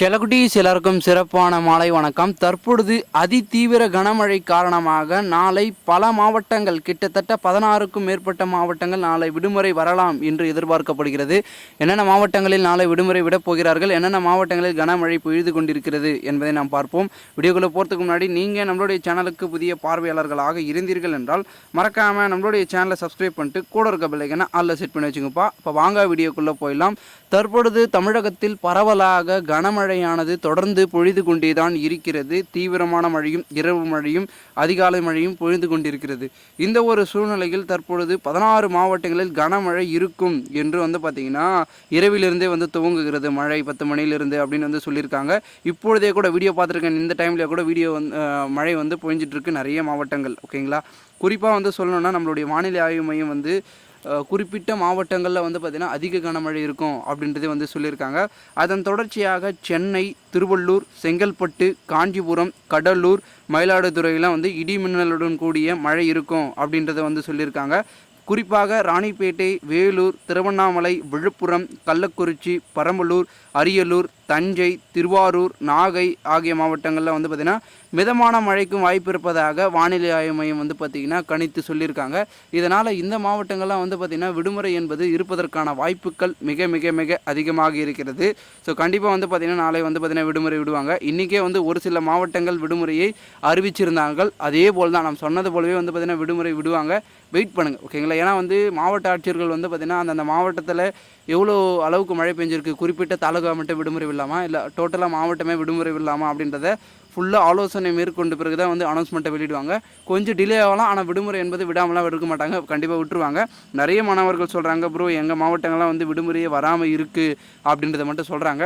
செலகுட்டீஸ் எல்லாருக்கும் சிறப்பான மாலை வணக்கம். தற்பொழுது அதிதீவிர கனமழை காரணமாக நாளை பல மாவட்டங்கள் கிட்டத்தட்ட பதினாறுக்கும் மேற்பட்ட மாவட்டங்கள் நாளை விடுமுறை வரலாம் என்று எதிர்பார்க்கப்படுகிறது. என்னென்ன மாவட்டங்களில் நாளை விடுமுறை விடப் போகிறார்கள் என்னென்ன மாவட்டங்களில் கனமழை பொழுது கொண்டிருக்கிறது என்பதை நாம் பார்ப்போம். வீடியோக்குள்ளே போகிறதுக்கு முன்னாடி நீங்கள் நம்மளுடைய சேனலுக்கு புதிய பார்வையாளர்களாக இருந்தீர்கள் என்றால் மறக்காமல் நம்மளுடைய சேனலை சப்ஸ்கிரைப் பண்ணிட்டு கூட இருக்க பிள்ளைங்கன்னா அல்ல செட் பண்ணி வச்சுங்கப்பா. இப்போ வாங்க வீடியோக்குள்ளே போயிடலாம். தற்பொழுது தமிழகத்தில் பரவலாக கனமழை கனமழையானது தொடர்ந்து பொழிது கொண்டேதான் இருக்கிறது. தீவிரமான மழையும் இரவு மழையும் அதிகாலை மழையும் பொழிந்து கொண்டிருக்கிறது. இந்த ஒரு சூழ்நிலையில் தற்பொழுது பதினாறு மாவட்டங்களில் கனமழை இருக்கும் என்று வந்து பார்த்திங்கன்னா இரவிலிருந்தே வந்து துவங்குகிறது. மழை பத்து மணிலிருந்து அப்படின்னு வந்து சொல்லியிருக்காங்க. இப்பொழுதே கூட வீடியோ பார்த்துருக்கேன். இந்த டைம்லேயே கூட வீடியோ வந்து மழை வந்து பொழிஞ்சிட்ருக்கு நிறைய மாவட்டங்கள். ஓகேங்களா? குறிப்பாக வந்து சொல்லணும்னா நம்மளுடைய வானிலை ஆய்வு மையம் வந்து குறிப்பிட்ட மாவட்டங்களில் வந்து பார்த்திங்கன்னா அதிக கனமழை இருக்கும் அப்படின்றதே வந்து சொல்லியிருக்காங்க. அதன் தொடர்ச்சியாக சென்னை திருவள்ளூர் செங்கல்பட்டு காஞ்சிபுரம் கடலூர் மயிலாடுதுறையெல்லாம் வந்து இடி மின்னலுடன் கூடிய மழை இருக்கும் அப்படின்றத வந்து சொல்லியிருக்காங்க. குறிப்பாக ராணிப்பேட்டை வேலூர் திருவண்ணாமலை விழுப்புரம் கள்ளக்குறிச்சி பெரம்பலூர் அரியலூர் தஞ்சை திருவாரூர் நாகை ஆகிய மாவட்டங்களில் வந்து பார்த்திங்கன்னா மிதமான மழைக்கும் வாய்ப்பு இருப்பதாக வானிலை ஆய்வு மையம் வந்து பார்த்திங்கன்னா கணித்து சொல்லியிருக்காங்க. இதனால் இந்த மாவட்டங்கள்லாம் வந்து பார்த்திங்கன்னா விடுமுறை என்பது இருப்பதற்கான வாய்ப்புகள் மிக மிக மிக அதிகமாக இருக்கிறது. ஸோ கண்டிப்பாக வந்து பார்த்திங்கன்னா நாளை வந்து பார்த்திங்கன்னா விடுமுறை விடுவாங்க. இன்றைக்கே வந்து ஒரு சில மாவட்டங்கள் விடுமுறையை அறிவிச்சிருந்தார்கள். அதே போல் தான் நாம் சொன்னது போலவே வந்து பார்த்திங்கன்னா விடுமுறை விடுவாங்க. வெயிட் பண்ணுங்கள் ஓகேங்களா? ஏன்னா வந்து மாவட்ட ஆட்சியர்கள் வந்து பார்த்திங்கன்னா அந்தந்த மாவட்டத்தில் எவ்வளோ அளவுக்கு மழை பெஞ்சிருக்கு குறிப்பிட்ட தாலுகா மட்டும் விடுமுறை விடலாமா? இல்லை டோட்டலாக மாவட்டமே விடுமுறை விடலாமா அப்படின்றத ஃபுல்லாக ஆலோசனை மேற்கொண்ட பிறகு தான் வந்து அனௌன்ஸ்மெண்ட்டை வெளியிடுவாங்க. கொஞ்சம் டிலே ஆகலாம் ஆனால் விடுமுறை என்பது விடாமலாம் எடுக்க மாட்டாங்க. கண்டிப்பாக விட்டுருவாங்க. நிறைய மாணவர்கள் சொல்கிறாங்க ப்ரோ எங்கள் மாவட்டங்கள்லாம் வந்து விடுமுறையே வராமல் இருக்குது அப்படின்றத மட்டும் சொல்கிறாங்க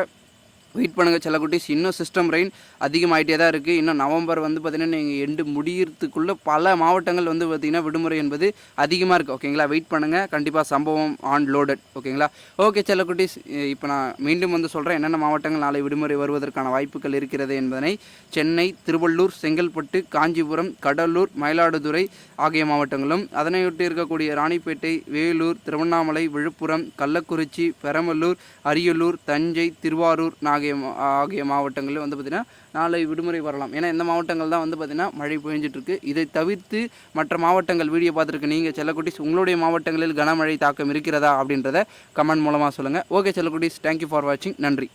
வெயிட் பண்ணுங்கள் செல்லக்குட்டிஸ் இன்னும் சிஸ்டம் ரெயின் அதிகமாகிட்டே தான் இருக்குது இன்னும் நவம்பர் வந்து பார்த்திங்கன்னா நீங்கள் எண்டு முடியறதுக்குள்ளே பல மாவட்டங்கள் வந்து பார்த்திங்கன்னா விடுமுறை என்பது அதிகமாக இருக்குது ஓகேங்களா வெயிட் பண்ணுங்கள் கண்டிப்பாக சம்பவம் ஆன் லோடட் ஓகேங்களா ஓகே செல்லக்குட்டிஸ் இப்போ நான் மீண்டும் வந்து சொல்கிறேன் என்னென்ன மாவட்டங்கள் நாளை விடுமுறை வருவதற்கான வாய்ப்புகள் இருக்கிறது என்பதனை. சென்னை திருவள்ளூர் செங்கல்பட்டு காஞ்சிபுரம் கடலூர் மயிலாடுதுறை ஆகிய மாவட்டங்களும். அதனையொட்டி இருக்கக்கூடிய ராணிப்பேட்டை வேலூர் திருவண்ணாமலை விழுப்புரம் கள்ளக்குறிச்சி பெரம்பலூர் அரியலூர் தஞ்சை திருவாரூர் ஆகிய ஆகிய மாவட்டங்களில் வந்து பார்த்திங்கன்னா நாளை விடுமுறை வரலாம். ஏன்னா இந்த மாவட்டங்கள் தான் வந்து பார்த்திங்கன்னா மழை பொழிஞ்சிட்ருக்கு. இதை தவிர்த்து மற்ற மாவட்டங்கள் வீடியோ பார்த்துருக்கு நீங்கள் செல்லக்குட்டிஸ் உங்களுடைய மாவட்டங்களில் கனமழை தாக்கம் இருக்கிறதா அப்படின்றத கமெண்ட் மூலமாக சொல்லுங்கள் ஓகே செல்லக்குட்டிஸ் தேங்க்யூ ஃபார் வாட்சிங் நன்றி.